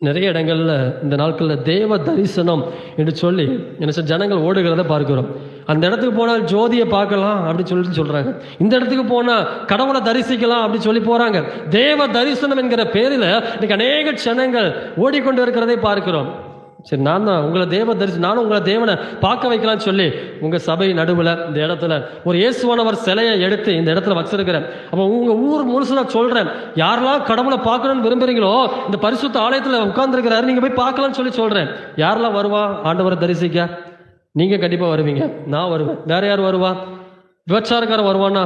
நிறைய இடங்களில் இந்த நாட்களில் தேவ தரிசனம் என்று சொல்லி என்ன ஜனங்கள் ஓடுகிறத பார்க்கிறோம். அந்த இடத்துக்கு போனால் ஜோதியை பார்க்கலாம் அப்படின்னு சொல்லிட்டு சொல்கிறாங்க இந்த இடத்துக்கு போனால் கடவுளை தரிசிக்கலாம் அப்படின்னு சொல்லி போகிறாங்க தேவ தரிசனம் என்கிற பேரில் இன்னைக்கு அநேக ஜனங்கள் ஓடிக்கொண்டு இருக்கிறதை பார்க்கிறோம். சரி நான் தான் உங்களை தேவ தரிசி நானும் உங்களை தேவனை பார்க்க வைக்கலாம்னு சொல்லி உங்கள் சபை நடுவில் இந்த இடத்துல ஒரு இயேசுவானவர் சிலையை எடுத்து இந்த இடத்துல வச்சிருக்கிறேன். அப்போ உங்கள் ஊர் முழுசு நான் சொல்கிறேன் யாரெல்லாம் கடவுளை பார்க்கணும்னு விரும்புகிறீங்களோ இந்த பரிசுத்த ஆலயத்தில் உட்கார்ந்துருக்கிறாரு நீங்கள் போய் பார்க்கலாம்னு சொல்லி சொல்கிறேன் யாரெல்லாம் வருவா? ஆண்டவரை தரிசிக்க? நீங்கள் கண்டிப்பாக வருவீங்க. நான் வருவேன். வேற யார் வருவா? விபச்சாரக்காரன் வருவானா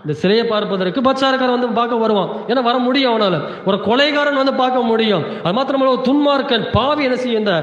இந்த சிலையை பார்ப்பதற்கு பச்சாரக்காரன் வந்து பார்க்க வருவான். ஏன்னா வர முடியும் அவனால். ஒரு கொலைகாரன் வந்து பார்க்க முடியும். அது மாத்திரமல்ல ஒரு துன்மார்க்கன் பாவி என்ன செய்யும் இந்த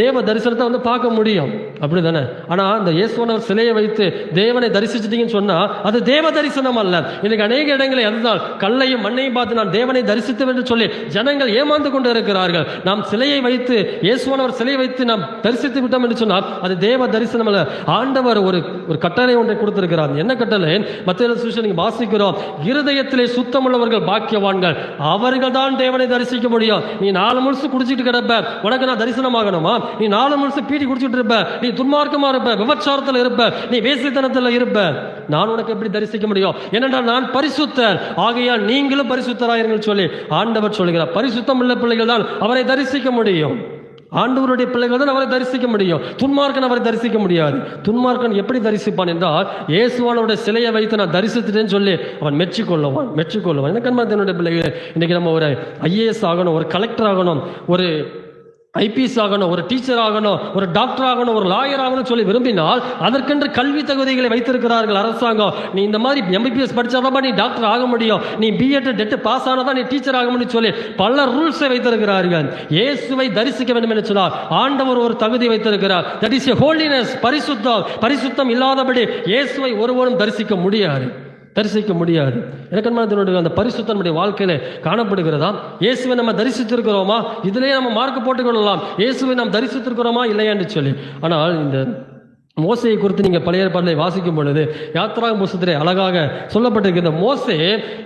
தேவ தரிசனத்தை வந்து பார்க்க முடியும். அப்படி தானே ஆனால் அந்த இயேசுவனர் சிலையை வைத்து தேவனை தரிசிச்சிட்டீங்கன்னு சொன்னால் அது தேவ தரிசனம் அல்ல. இன்னைக்கு அநேக இடங்களில் அதுதான் கல்லையும் மண்ணையும் பார்த்து நான் தேவனை தரிசித்தேன் என்று சொல்லி ஜனங்கள் ஏமாந்து கொண்டு இருக்கிறார்கள். நாம் சிலையை வைத்து இயேசுவானவர் சிலையை வைத்து நாம் தரிசித்து விட்டோம் என்று சொன்னால் அது தேவ தரிசனம் அல்ல. ஆண்டவர் ஒரு ஒரு கட்டளை ஒன்றை கொடுத்திருக்கிறார். என்ன கட்டளை? மத்திய சுவிசேஷம் வாசிக்கிறோம். இருதயத்திலே சுத்தமுள்ளவர்கள் பாக்கியவான்கள். அவர்கள் தான் தேவனை தரிசிக்க முடியும். நீ நாலு முழுசு குடிச்சிட்டு கிடப்ப. உனக்கு நான் தரிசனமாகணுமா? நீ நாலு மனுஷன் பீடி குடிச்சிட்டு இருப்ப. நீ துன்மார்க்கமா இருப்ப. விபச்சாரத்தில் இருப்ப. நீ வேசித்தனத்தில் இருப்ப. நான் உனக்கு எப்படி தரிசிக்க முடியும்? ஏனென்றால் நான் பரிசுத்தர். ஆகையால் நீங்களும் பரிசுத்தராயிருங்கள் சொல்லி ஆண்டவர் சொல்கிறார். பரிசுத்தம் உள்ள பிள்ளைகள் தான் அவரை தரிசிக்க முடியும். ஆண்டவருடைய பிள்ளைகள் தான் அவரை தரிசிக்க முடியும். துன்மார்க்கன் அவரை தரிசிக்க முடியாது. துன்மார்க்கன் எப்படி தரிசிப்பான் என்றால் இயேசுவானோட சிலையை வைத்து நான் தரிசித்துட்டேன்னு சொல்லி அவன் மெச்சிக்கொள்ளவான். மெச்சிக்கொள்ளவான். என்ன கண்மத்தினுடைய பிள்ளைகள் இன்னைக்கு நம்ம ஒரு ஐஏஎஸ் ஆகணும் ஒரு கலெக்டர் ஆகணும் ஒரு ஐபிஎஸ் ஆகணும் ஒரு டீச்சர் ஆகணும் ஒரு டாக்டர் ஆகணும் ஒரு லாயர் ஆகணும் சொல்லி விரும்பினால் அதற்கென்று கல்வி தகுதிகளை வைத்திருக்கிறார்கள் அரசாங்கம். நீ இந்த மாதிரி எம்பிபிஎஸ் படித்தாதான் நீ டாக்டர் ஆக முடியும். நீ பிஎட் டெட் பாஸ் ஆனதான் நீ டீச்சர் ஆக முடியும் சொல்லி பல ரூல்ஸை வைத்திருக்கிறார்கள். இயேசுவை தரிசிக்க வேண்டும் என்று சொன்னால் ஆண்டவர் ஒரு தகுதி வைத்திருக்கிறார். தட் இஸ் ஹோலினஸ் பரிசுத்தம். பரிசுத்தம் இல்லாதபடி இயேசுவை ஒருவரும் தரிசிக்க முடியாது. தரிசிக்க முடியாது. எனக்கன்மானத்தினுடைய அந்த பரிசுத்தனுடைய நம்முடைய காணப்படுகிறதா? இயேசுவை நம்ம தரிசித்திருக்கிறோமா? இதிலேயே நம்ம மார்க் போட்டுக்கொள்ளலாம். இயேசுவை நாம் தரிசித்திருக்கிறோமா? இல்லையான்னு சொல்லி. ஆனால் இந்த மோசையை குறித்து நீங்கள் பழைய பாடலை வாசிக்கும் பொழுது யாத்ரா புஸ்தத்திலே அழகாக சொல்லப்பட்டிருக்கிற மோசே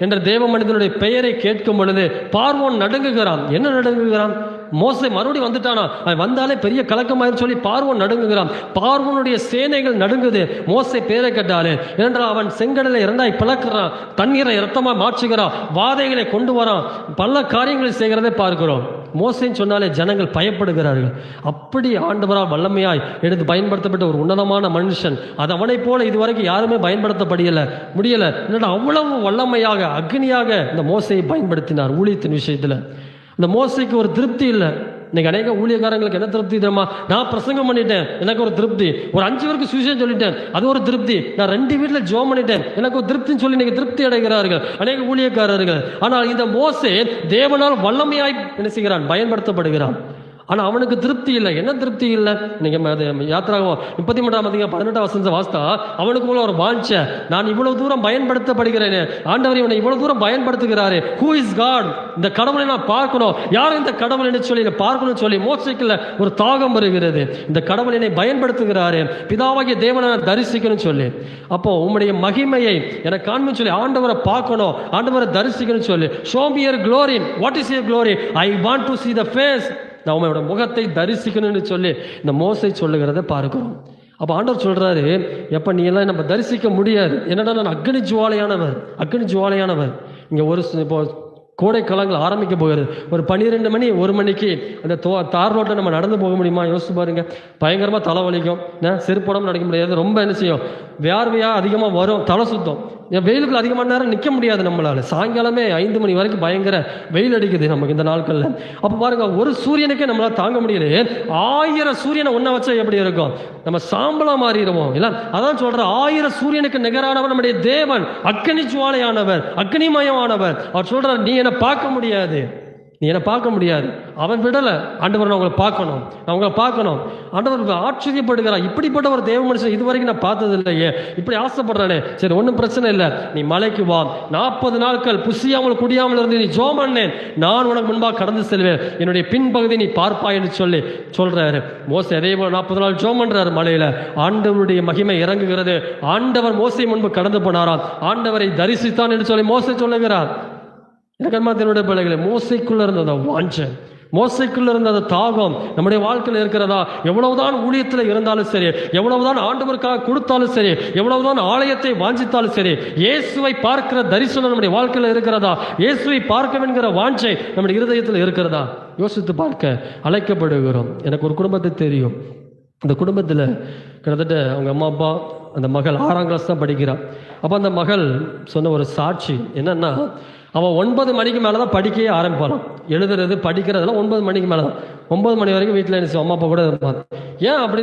என்ற தேவ மனிதனுடைய பெயரை கேட்கும் பொழுது பார்வோன் நடுங்குகிறான். என்ன நடுங்குகிறான்? மோசை மறுபடியும் வந்துட்டானா? அவன் வந்தாலே பெரிய கலக்கமாயிரு சொல்லி பார்வன் நடுங்குகிறான். பார்வனுடைய சேனைகள் நடுங்குது. மோசை பேரை கேட்டாலே ஏனென்றால் அவன் செங்கடலை இரண்டாய் பிளக்கிறான்? தண்ணீரை இரத்தமாக மாற்றுகிறான்? வாதைகளை கொண்டு வரான்? பல காரியங்களை செய்கிறதை பார்க்கிறோம். மோசைன்னு சொன்னாலே ஜனங்கள் பயப்படுகிறார்கள். அப்படி ஆண்டவரால் வல்லமையாய் எடுத்து பயன்படுத்தப்பட்ட ஒரு உன்னதமான மனுஷன். அது அவனைப் போல இதுவரைக்கும் யாருமே பயன்படுத்தப்படியலை. முடியலை. என்னடா அவ்வளவு வல்லமையாக அக்னியாக? இந்த மோசையை பயன்படுத்தினார் ஊழியத்தின் விஷயத்தில். இந்த மோசைக்கு ஒரு திருப்தி இல்லை. இன்னைக்கு அநேக ஊழியக்காரங்களுக்கு என்ன திருப்தி தெரியுமா? நான் பிரசங்கம் பண்ணிட்டேன் எனக்கு ஒரு திருப்தி. ஒரு அஞ்சு பேருக்கு சுவிசேஷம் சொல்லிட்டேன் அது ஒரு திருப்தி. நான் ரெண்டு வீட்டில் ஜோம் பண்ணிட்டேன் எனக்கு ஒரு திருப்தின்னு சொல்லி இன்னைக்கு திருப்தி அடைகிறார்கள் அநேக ஊழியக்காரர்கள். ஆனால் இந்த மோசே தேவனால் வல்லமையாய் என்ன செய்கிறான்? பயன்படுத்தப்படுகிறான். ஆனால் அவனுக்கு திருப்தி இல்லை. என்ன திருப்தி இல்லை? நீங்கள் அது யாத்திராகும் முப்பத்தி மூன்றாம் அதிகம் பதினெட்டாம் வசந்த வாஸ்தா அவனுக்கு போல ஒரு வாஞ்ச நான் இவ்வளவு தூரம் பயன்படுத்தப்படுகிறேன் ஆண்டவர் இவனை இவ்வளவு தூரம் பயன்படுத்துகிறாரு ஹூ இஸ் காட் இந்த கடவுளை நான் பார்க்கணும். யார் இந்த கடவுள் என்று சொல்லி பார்க்கணும்னு சொல்லி மோசிக்கல ஒரு தாகம் வருகிறது. இந்த கடவுளினை பயன்படுத்துகிறாரு பிதாவாகிய தேவனை நான் தரிசிக்கணும்னு சொல்லி. அப்போ உம்முடைய மகிமையை எனக்கு காண்பு சொல்லி ஆண்டவரை பார்க்கணும். ஆண்டவரை தரிசிக்கணும்னு சொல்லி சோம்பியர் glory what is your glory I want to see the face நான் முகத்தை தரிசிக்கணும்னு சொல்லி இந்த மோசை சொல்லுகிறத பார்க்கிறோம். அப்போ ஆண்டவர் சொல்கிறாரு எப்போ நீ எல்லாம் நம்ம தரிசிக்க முடியாது? என்னடா நான் அக்னி ஜுவாலையானவர் அக்னி ஜுவாலையானவர். இங்கே ஒரு இப்போ கோடை காலங்கள் ஆரம்பிக்க போகிறது. ஒரு பன்னிரெண்டு மணி ஒரு மணிக்கு அந்த தோ தார் ரோட்டில் நம்ம நடந்து போக முடியுமா? யோசிச்சு பாருங்க. பயங்கரமாக தலைவலிக்கும் என்ன? செருப்போடம் நடக்க முடியாது. ரொம்ப என்ன செய்யும்? வியார்வையாக அதிகமாக வரும். தலை சுத்தம். வெயிலுக்குள்ள அதிகமான நேரம் நிற்க முடியாது நம்மளால். சாயங்காலமே ஐந்து மணி வரைக்கும் பயங்கர வெயில் அடிக்குது நமக்கு இந்த நாட்களில். அப்போ பாருங்க ஒரு சூரியனுக்கே நம்மளால் தாங்க முடியல ஆயிரம் சூரியனை ஒன்றை வச்சா எப்படி இருக்கும்? நம்ம சாம்பலாக மாறிடுவோம். இல்லை அதான் சொல்கிறேன் ஆயிரம் சூரியனுக்கு நிகரானவர் நம்முடைய தேவன் அக்கனி ஜுவாலையானவர் அக்னிமயமானவர். அவர் சொல்கிறார் நீ என்னை பார்க்க முடியாது. நீ என்னை பார்க்க முடியாது. அவன் விடலை. ஆண்டவர் நான் உங்களை பார்க்கணும். நான் உங்களை பார்க்கணும். ஆண்டவர் ஆச்சரியப்படுகிறான் இப்படிப்பட்ட ஒரு தேவ மனுஷன் இது வரைக்கும் நான் பார்த்தது இல்லையே இப்படி ஆசைப்படுறானே. சரி ஒன்றும் பிரச்சனை இல்லை. நீ மலைக்கு வா. நாற்பது நாட்கள் புசியாமல் குடியாமல் இருந்து நீ ஜோம் பண்ணேன். நான் உனக்கு முன்பாக கடந்து செல்வேன். என்னுடைய பின்பகுதி நீ பார்ப்பாய் என்று சொல்லி சொல்றாரு. மோசை அதே போல நாற்பது நாள் ஜோம் பண்றாரு மலையில. ஆண்டவருடைய மகிமை இறங்குகிறது. ஆண்டவர் மோசை முன்பு கடந்து போனாராம். ஆண்டவரை தரிசித்தான் என்று சொல்லி மோசை சொல்லுகிறார். எனக்கு அன்பாத்தினுடைய பிள்ளைகளை மோசைக்குள்ள இருந்த அந்த வாஞ்சை மோசைக்குள்ள இருந்த அந்த தாகம் நம்முடைய வாழ்க்கையில் இருக்கிறதா? எவ்வளவுதான் ஊழியத்தில் இருந்தாலும் சரி எவ்வளவுதான் ஆண்டவருக்காக கொடுத்தாலும் சரி எவ்வளவுதான் ஆலயத்தை வாஞ்சித்தாலும் சரி இயேசுவை பார்க்கிற தரிசனம் நம்முடைய வாழ்க்கையில் இருக்கிறதா? இயேசுவை பார்க்க என்கிற வாஞ்சை நம்முடைய இருதயத்தில் இருக்கிறதா? யோசித்து பார்க்க அழைக்கப்படுகிறோம். எனக்கு ஒரு குடும்பத்தை தெரியும். அந்த குடும்பத்தில் கிட்டத்தட்ட அவங்க அம்மா அப்பா அந்த மகள் ஆறாம் கிளாஸ் தான் படிக்கிறான் அப்போ அந்த மகள் சொன்ன ஒரு சாட்சி என்னன்னா அவன் ஒன்பது மணிக்கு மேலே தான் படிக்கவே ஆரம்பிப்பாளாம் எழுதுறது படிக்கிறதெல்லாம் ஒன்பது மணிக்கு மேலே தான் ஒன்பது மணி வரைக்கும் வீட்டில் என்ன அம்மா அப்பா கூட இருப்பான் ஏன் அப்படி